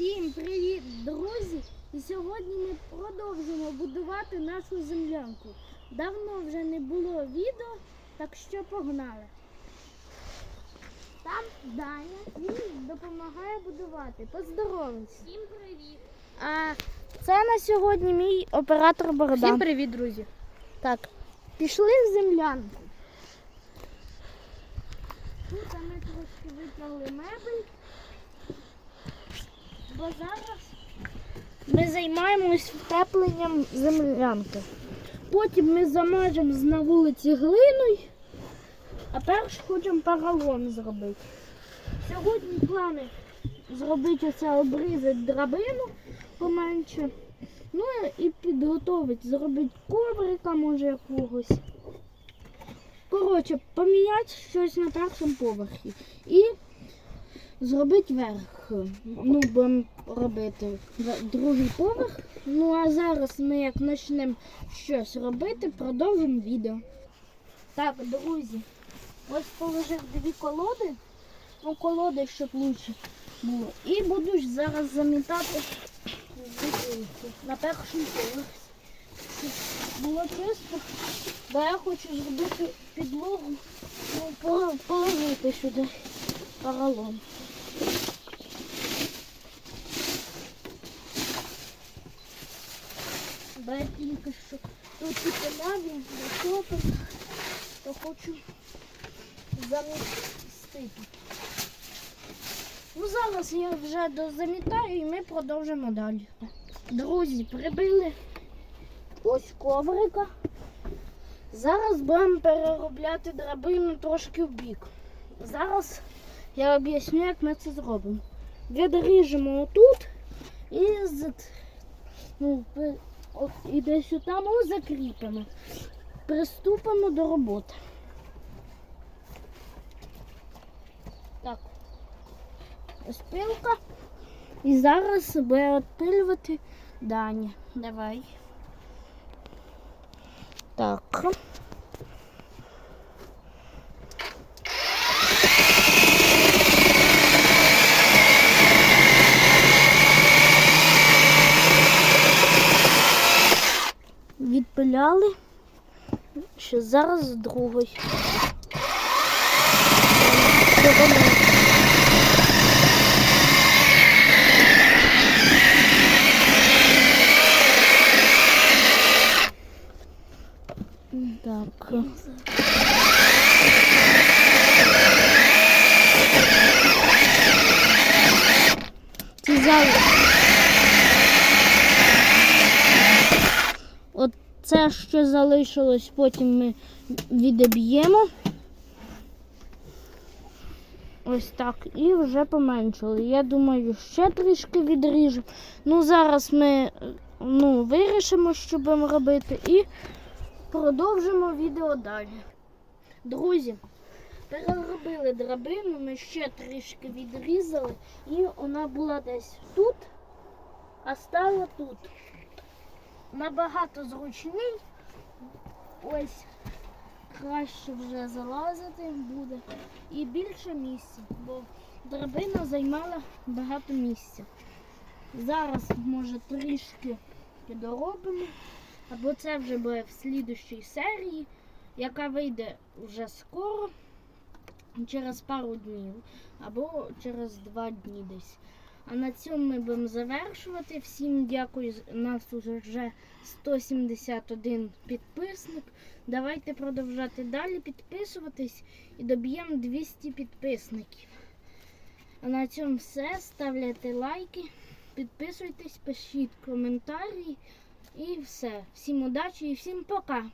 Всім привіт, друзі! І сьогодні ми продовжимо будувати нашу землянку. Давно вже не було відео, так що погнали. Там Даня він допомагає будувати. Поздоровайся. Всім привіт! А це на сьогодні мій оператор Богдан. Всім привіт, друзі! Так, пішли в землянку. Тут ми трошки витягли мебель. Бо зараз ми займаємось втепленням землянки. Потім ми замажемо на вулиці глиною, а перш хочемо поролон зробити. Сьогодні плани зробити оце обрізати драбину поменше. Ну і підготовити, зробити коврика, може якогось. Коротше, поміняти щось на першому поверхі. І зробити верх. Ну, будемо робити другий поверх. Ну а зараз ми як почнемо щось робити, продовжимо відео. Так, друзі, ось положив дві колоди. Ну, колоди, щоб лучше було. І буду зараз замітати на першому поверсі. Було чисто, бо я хочу зробити підлогу, ну, положити сюди поролон. Бо що тут і поляві, затопив, то хочу замістити. Ну, зараз я вже дозамітаю і ми продовжимо далі. Друзі, прибили ось коврика. Зараз будемо переробляти драбину трошки в бік. Зараз я об'ясню, як ми це зробимо. Відріжемо отут і ну, от, і десь там закріпимо. Приступимо до роботи. Так. Ось пилка. І зараз буде відпилювати дані. Давай. Так. Відпиляли. Ще зараз з другої. Так. Ці зали. От це що залишилось, потім ми відіб'ємо. Ось так. І вже поменшили. Я думаю, ще трішки відріжемо. Ну, зараз ми ну, вирішимо, що будемо робити, і продовжимо відео далі. Друзі, переробили драбину, ми ще трішки відрізали, і вона була десь тут, а стала тут. Набагато зручний. Ось краще вже залазити буде і більше місця, бо драбина займала багато місця. Зараз, може, трішки підоробимо, або це вже буде в слідущій серії, яка вийде вже скоро, через пару днів, або через два дні десь. А на цьому ми будемо завершувати. Всім дякую. Нас вже 171 підписник. Давайте продовжати далі підписуватись і доб'ємо 200 підписників. А на цьому все. Ставляйте лайки, підписуйтесь, пишіть коментарі і все. Всім удачі і всім пока!